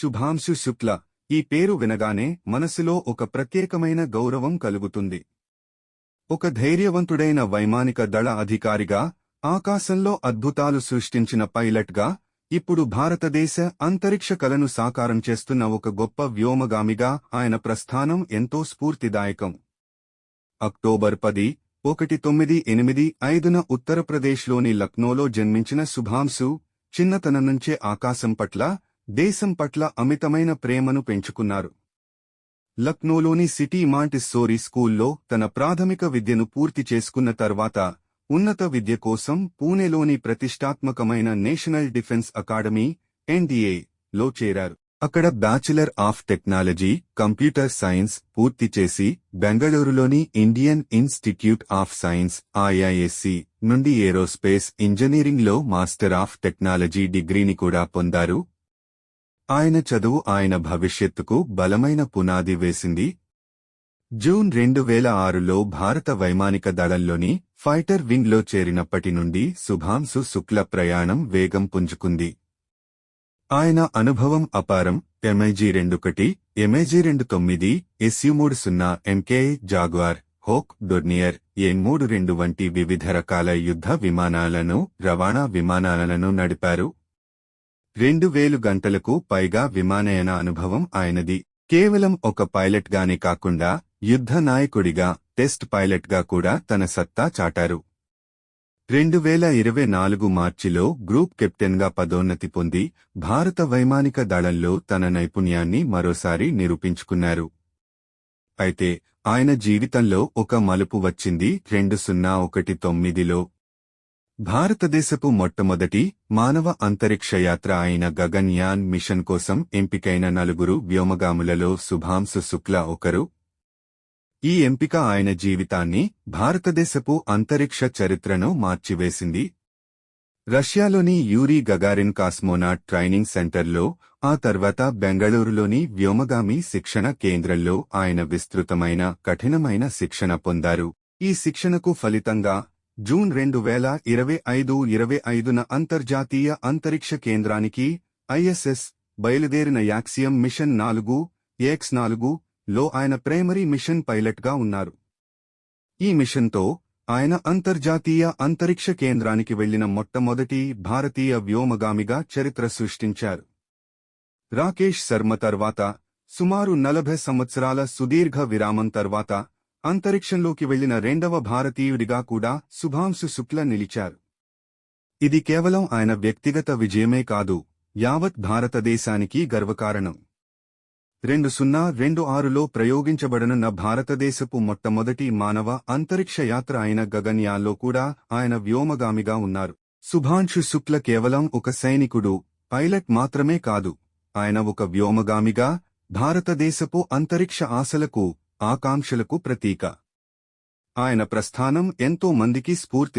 శుభాంశు శుక్ల. ఈ పేరు వినగానే మనసులో ఒక ప్రత్యేకమైన గౌరవం కలుగుతుంది. ఒక ధైర్యవంతుడైన వైమానిక దళ అధికారిగా ఆకాశంలో అద్భుతాలు సృష్టించిన పైలట్గా ఇప్పుడు భారతదేశ అంతరిక్ష కలను సాకారం చేస్తున్న ఒక గొప్ప వ్యోమగామిగా ఆయన ప్రస్థానం ఎంతో స్ఫూర్తిదాయకం. అక్టోబర్ పది ఒకటి తొమ్మిది ఎనిమిది ఐదున ఉత్తరప్రదేశ్లోని లక్నోలో జన్మించిన శుభాంశు చిన్నతనం నుంచే ఆకాశం పట్ల దేశం పట్ల అమితమైన ప్రేమను పెంచుకున్నారు. లక్నోలోని సిటీ మాంటిస్సోరీ స్కూల్లో తన ప్రాథమిక విద్యను పూర్తి చేసుకున్న తర్వాత ఉన్నత విద్య కోసం పూణేలోని ప్రతిష్టాత్మకమైన నేషనల్ డిఫెన్స్ అకాడమీ ఎన్డీఏ లో చేరారు. అక్కడ bachelor of technology computer science పూర్తి చేసి బెంగళూరులోని Indian Institute of Science IISc నుండి ఏరోస్పేస్ ఇంజనీరింగ్లో మాస్టర్ ఆఫ్ టెక్నాలజీ డిగ్రీని కూడా పొందారు. ఆయన చదువు ఆయన భవిష్యత్తుకు బలమైన పునాది వేసింది. జూన్ రెండు వేల ఆరులో భారత వైమానిక దళంలోని ఫైటర్ వింగ్లో చేరినప్పటి నుండి శుభాంశు శుక్ల ప్రయాణం వేగం పుంజుకుంది. ఆయన అనుభవం అపారం ఎంఐజీ రెండుకటి ఎంఐజీ రెండు తొమ్మిది ఎస్యు మూడు సున్నా ఎంకే జాగ్వార్ హోక్ డొర్నియర్ ఏ మూడు రెండు వంటి వివిధ రకాల యుద్ధ విమానాలను రవాణా విమానాలను నడిపారు. రెండు వేలు గంటలకు పైగా విమానయాన అనుభవం ఆయనది. కేవలం ఒక పైలట్గానే కాకుండా యుద్ధ నాయకుడిగా టెస్ట్ పైలట్గా కూడా తన సత్తా చాటారు. రెండు వేల ఇరవై నాలుగు మార్చిలో గ్రూప్ కెప్టెన్గా పదోన్నతి పొంది భారత వైమానిక దళంలో తన నైపుణ్యాన్ని మరోసారి నిరూపించుకున్నారు. అయితే ఆయన జీవితంలో ఒక మలుపు వచ్చింది. రెండు సున్నా ఒకటి తొమ్మిదిలో భారతదేశపు మొట్టమొదటి మానవ అంతరిక్షయాత్ర అయిన గగన్యాన్ మిషన్ కోసం ఎంపికైన నలుగురు వ్యోమగాములలో శుభాంశు శుక్ల ఒకరు. ఈ ఎంపిక ఆయన జీవితాన్ని భారతదేశపు అంతరిక్ష చరిత్రను మార్చివేసింది. రష్యాలోని యూరీ గగారిన్ కాస్మోనాట్ ట్రైనింగ్ సెంటర్లో ఆ తర్వాత బెంగళూరులోని వ్యోమగామి శిక్షణ కేంద్రంలో ఆయన విస్తృతమైన కఠినమైన శిక్షణ పొందారు. ఈ శిక్షణకు ఫలితంగా జూన్ రెండు వేల ఇరవై ఐదు ఇరవై ఐదున అంతర్జాతీయ అంతరిక్ష కేంద్రానికి ఐఎస్ఎస్ బయలుదేరిన యాక్సియం మిషన్ నాలుగు ఎక్స్ నాలుగు లో ఆయన ప్రైమరీ మిషన్ పైలట్గా ఉన్నారు. ఈ మిషన్తో ఆయన అంతర్జాతీయ అంతరిక్ష కేంద్రానికి వెళ్ళిన మొట్టమొదటి భారతీయ వ్యోమగామిగా చరిత్ర సృష్టించారు. రాకేష్ శర్మ తర్వాత సుమారు నలభై సంవత్సరాల సుదీర్ఘ విరామం తర్వాత అంతరిక్షంలోకి వెళ్ళిన రెండవ భారతీయుడిగా కూడా శుభాంశు శుక్ల నిలిచారు. ఇది కేవలం ఆయన వ్యక్తిగత విజయమే కాదు యావత్ భారతదేశానికి గర్వకారణం. రెండు సున్నా రెండు ఆరులో ప్రయోగించబడనున్న భారతదేశపు మొట్టమొదటి మానవ అంతరిక్ష యాత్ర అయిన గగన్యాల్లో కూడా ఆయన వ్యోమగామిగా ఉన్నారు. శుభాంశు శుక్ల కేవలం ఒక సైనికుడు పైలట్ మాత్రమే కాదు ఆయన ఒక వ్యోమగామిగా భారతదేశపు అంతరిక్ష ఆశలకు ఆకాంక్షలకు ప్రతీక. ఆయన ప్రస్థానం ఎంతో మందికి స్ఫూర్తి